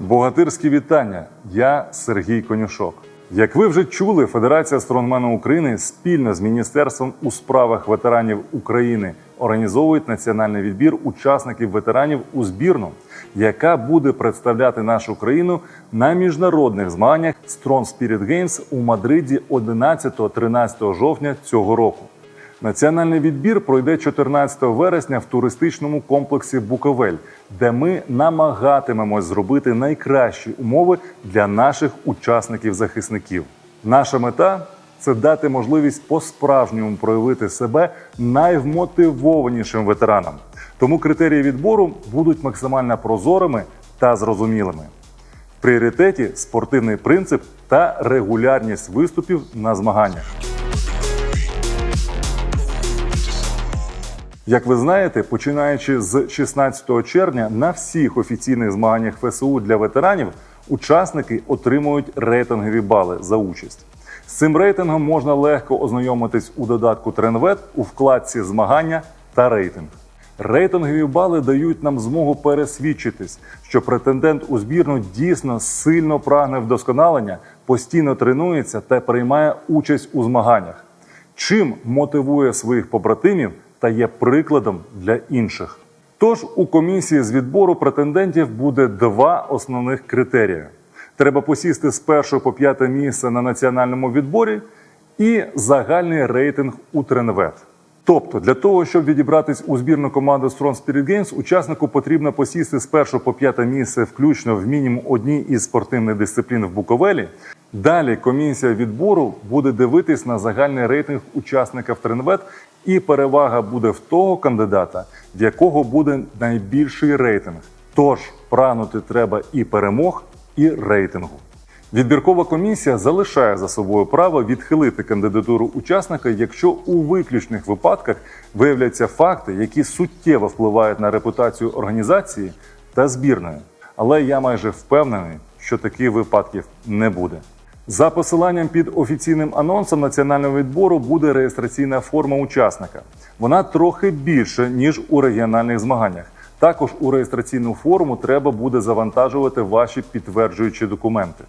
Богатирські вітання. Я Сергій Конюшок. Як ви вже чули, Федерація стронгмену України спільно з Міністерством у справах ветеранів України організовують національний відбір учасників ветеранів у збірну, яка буде представляти нашу країну на міжнародних змаганнях Strong Spirit Games у Мадриді 11-13 жовтня цього року. Національний відбір пройде 14 вересня в туристичному комплексі Буковель, де ми намагатимемось зробити найкращі умови для наших учасників-захисників. Наша мета це дати можливість по-справжньому проявити себе найвмотивованішим ветеранам. Тому критерії відбору будуть максимально прозорими та зрозумілими. В пріоритеті спортивний принцип та регулярність виступів на змаганнях. Як ви знаєте, починаючи з 16 червня на всіх офіційних змаганнях ФСУ для ветеранів учасники отримують рейтингові бали за участь. З цим рейтингом можна легко ознайомитись у додатку Тренвет у вкладці змагання та рейтинг. Рейтингові бали дають нам змогу пересвідчитись, що претендент у збірну дійсно сильно прагне вдосконалення, постійно тренується та приймає участь у змаганнях чим мотивує своїх побратимів та є прикладом для інших. Тож у комісії з відбору претендентів буде два основних критерії: треба посісти з першого по п'яте місце на національному відборі і загальний рейтинг у тренвет. Тобто, для того, щоб відібратись у збірну команду Strong Spirit Games, учаснику потрібно посісти з першого по п'яте місце, включно в мінімум одній із спортивних дисциплін в Буковелі. Далі комісія відбору буде дивитись на загальний рейтинг учасника в тренвет, і перевага буде в того кандидата, в якого буде найбільший рейтинг. Тож прагнути треба і перемог, і рейтингу. Відбіркова комісія залишає за собою право відхилити кандидатуру учасника, якщо у виключних випадках виявляться факти, які суттєво впливають на репутацію організації та збірної. Але я майже впевнений, що таких випадків не буде. За посиланням під офіційним анонсом національного відбору буде реєстраційна форма учасника. Вона трохи більше ніж у регіональних змаганнях. Також у реєстраційну форму треба буде завантажувати ваші підтверджуючі документи.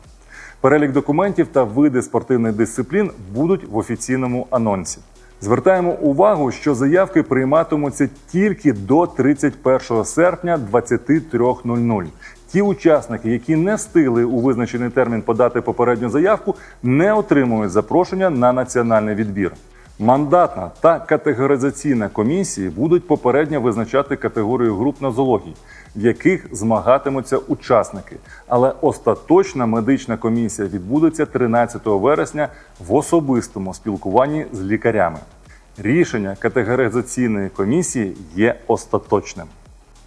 Перелік документів та види спортивних дисциплін будуть в офіційному анонсі. Звертаємо увагу, що заявки прийматимуться тільки до 31 серпня 23.00. Ті учасники, які не встигли у визначений термін подати попередню заявку, не отримують запрошення на національний відбір. Мандатна та категоризаційна комісії будуть попередньо визначати категорію груп нозологій, в яких змагатимуться учасники. Але остаточна медична комісія відбудеться 13 вересня в особистому спілкуванні з лікарями. Рішення категоризаційної комісії є остаточним.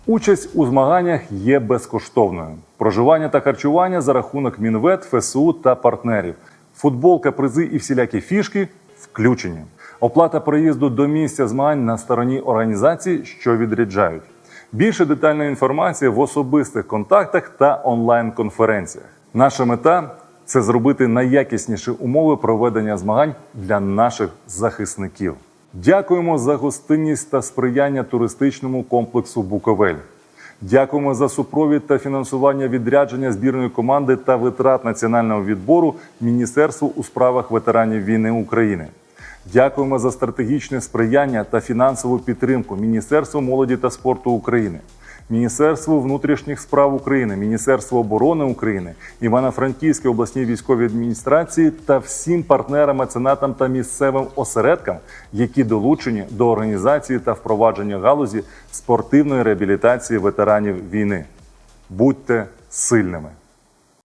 Участь у змаганнях є безкоштовною. Проживання та харчування за рахунок Мінвет, ФСУ та партнерів. Футболка, призи і всілякі фішки включені. Оплата проїзду до місця змагань на стороні організації, що відряджають. Більше детальної інформації в особистих контактах та онлайн-конференціях. Наша мета це зробити найякісніші умови проведення змагань для наших захисників. Дякуємо за гостинність та сприяння туристичному комплексу Буковель. Дякуємо за супровід та фінансування відрядження збірної команди та витрат національного відбору Міністерству у справах ветеранів війни України. Дякуємо за стратегічне сприяння та фінансову підтримку Міністерству молоді та спорту України, Міністерству внутрішніх справ України, Міністерству оборони України, Івано-Франківській обласній військовій адміністрації та всім партнерам, меценатам та місцевим осередкам, які долучені до організації та впровадження галузі спортивної реабілітації ветеранів війни. Будьте сильними!